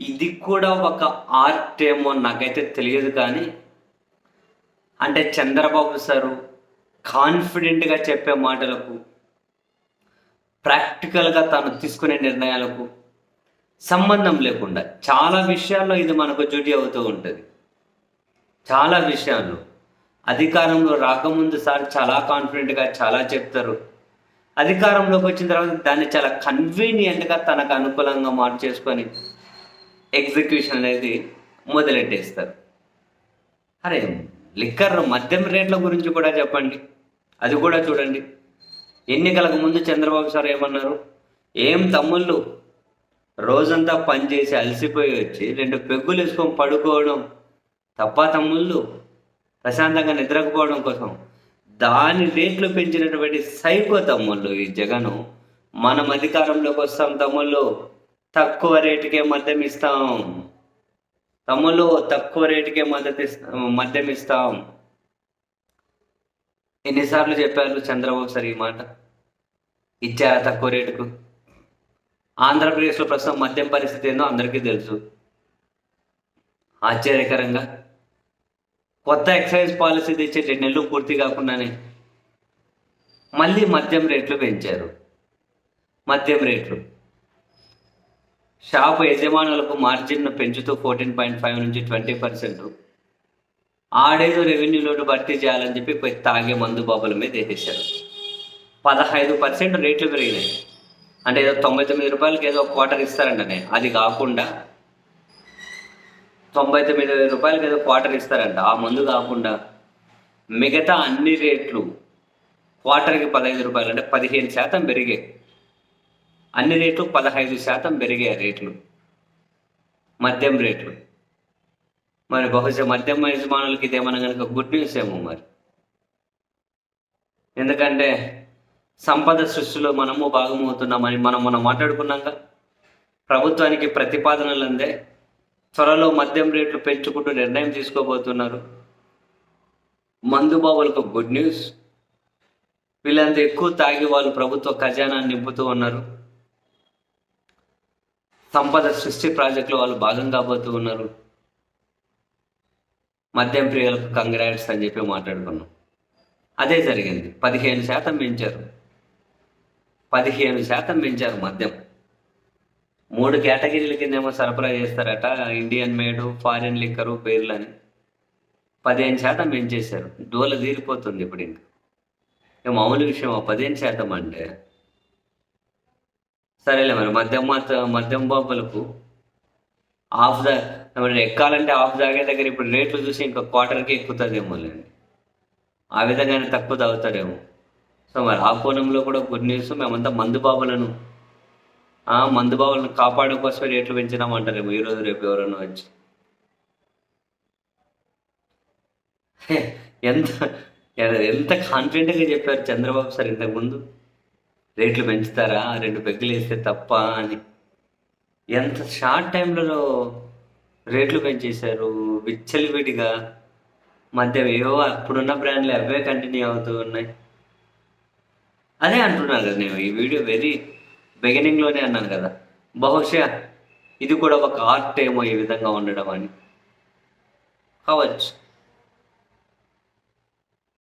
ఇది కూడా ఒక ఆర్ట్ ఏమో నాకైతే తెలియదు కానీ అంటే చంద్రబాబు సారు కాన్ఫిడెంట్గా చెప్పే మాటలకు ప్రాక్టికల్గా తాను తీసుకునే నిర్ణయాలకు సంబంధం లేకుండా చాలా విషయాల్లో ఇది మనకు జుడి అవుతూ ఉంటుంది. చాలా విషయాల్లో. అధికారంలో రాకముందు సార్ చాలా కాన్ఫిడెంట్గా చాలా చెప్తారు. అధికారంలోకి వచ్చిన తర్వాత దాన్ని చాలా కన్వీనియంట్గా తనకు అనుకూలంగా మార్చేసుకొని ఎగ్జిక్యూషన్ అనేది మొదలెట్టేస్తారు. అరే లిక్కర్ మద్యం రేట్ల గురించి కూడా చెప్పండి. అది కూడా చూడండి. ఎన్నికలకు ముందు చంద్రబాబు సార్ ఏమన్నారు? ఏం తమ్ముళ్ళు? రోజంతా పనిచేసి అలసిపోయి వచ్చి రెండు పెగ్గులు వేసుకొని పడుకోవడం తప్ప తమ్ముళ్ళు? ప్రశాంతంగా నిద్రకపోవడం కోసం. దాని రేట్లు పెంచినటువంటి సైకో తమ్ముళ్ళు ఈ జగను. మనం అధికారంలోకి వస్తాం తమ్ముళ్ళు. తక్కువ రేటుకే మద్యం ఇస్తాం. తమ్ముళ్ళు తక్కువ రేటుకే మద్దతు మద్యం ఇస్తాం. ఎన్నిసార్లు చెప్పారు చంద్రబాబు సార్ ఈ మాట? ఇచ్చారా తక్కువ రేటుకు? ఆంధ్రప్రదేశ్లో ప్రస్తుతం మద్యం పరిస్థితి ఏందో అందరికీ తెలుసు. ఆశ్చర్యకరంగా. కొత్త ఎక్సైజ్ పాలసీ తెచ్చే రెండు నెలలు పూర్తి కాకుండానే మళ్ళీ మద్యం రేట్లు పెంచారు. మద్యం రేట్లు. షాపు యజమానులకు మార్జిన్ను పెంచుతూ ఫోర్టీన్ పాయింట్ ఫైవ్ నుంచి ట్వంటీ పర్సెంట్. ఆడేదో రెవెన్యూ లోటు భర్తీ చేయాలని చెప్పి తాగే మందు బాబుల మీద వేసేసారు పదహైదు పర్సెంట్ రేట్లు పెరిగినాయి. అంటే ఏదో తొంభై తొమ్మిది రూపాయలకి ఏదో క్వార్టర్ ఇస్తారంటనే. అది కాకుండా తొంభై తొమ్మిది రూపాయలకి ఏదో క్వార్టర్ ఇస్తారంట. ఆ మందు కాకుండా మిగతా అన్ని రేట్లు క్వార్టర్కి పదహైదు రూపాయలు అంటే పదిహేను శాతం పెరిగాయి. అన్ని రేట్లు పదహైదు శాతం పెరిగాయి రేట్లు. మద్యం రేట్లు. మరి బహుశా మద్యం యజమానులకి ఇదేమన్నా కనుక గుడ్ న్యూస్ ఏమో మరి. ఎందుకంటే సంపద సృష్టిలో మనము భాగమవుతున్నామని మనం మనం మాట్లాడుకున్నాక ప్రభుత్వానికి ప్రతిపాదనలు అందే త్వరలో మద్యం రేట్లు పెంచుకుంటూ నిర్ణయం తీసుకోబోతున్నారు. మందుబాబులకు గుడ్ న్యూస్ వీళ్ళంతా ఎక్కువ తాగి వాళ్ళు ప్రభుత్వ ఖజానా నింపుతూ ఉన్నారు. సంపద సృష్టి ప్రాజెక్టులో వాళ్ళు భాగం కాబోతూ ఉన్నారు. మద్యం ప్రియులకు కంగ్రాట్స్ అని చెప్పి మాట్లాడుకున్నాం. అదే జరిగింది. పదిహేను శాతం పెంచారు. పదిహేను శాతం పెంచారు మద్యం. మూడు కేటగిరీల కిందేమో సరఫరా చేస్తారట. ఇండియన్ మేడు ఫారిన్ లిక్కరు పేర్లని. పదిహేను శాతం పెంచేశారు. డోల తీరిపోతుంది ఇప్పుడు ఇంకా. మామూలు విషయం పదిహేను శాతం అంటే సరేలే మరి మద్యం మాత్ర మద్యం బాబులకు ఆఫ్ ద మరి ఎక్కాలంటే ఆఫ్ తాగే దగ్గర ఇప్పుడు రేట్లు చూసి ఇంకా క్వార్టర్కి ఎక్కుతుందేమో లేండి ఆ విధంగానే తక్కువ తాగుతారేమో సో మరి ఆ కోణంలో కూడా గుడ్ న్యూస్ మేమంతా మందు బాబులను మందు బాబులను కాపాడడం కోసమే రేట్లు పెంచినామంటారేమో ఈరోజు రేపు ఎవరైనా వచ్చి. ఎంత ఎంత కాన్ఫిడెంట్గా చెప్పారు చంద్రబాబు సార్ ఇంతకుముందు రేట్లు పెంచుతారా? రెండు పెగ్గులు వేస్తే తప్ప అని. ఎంత షార్ట్ టైంలో రేట్లు పెంచేశారు? విచ్చలివిడిగా మధ్య ఏవో అప్పుడున్న బ్రాండ్లు అవే కంటిన్యూ అవుతూ ఉన్నాయి. అదే అంటున్నాను కదా నేను ఈ వీడియో వెరీ బిగినింగ్లోనే అన్నాను కదా. బహుశా ఇది కూడా ఒక ఆర్ట్ ఏమో ఈ విధంగా ఉండడం అని. కావచ్చు.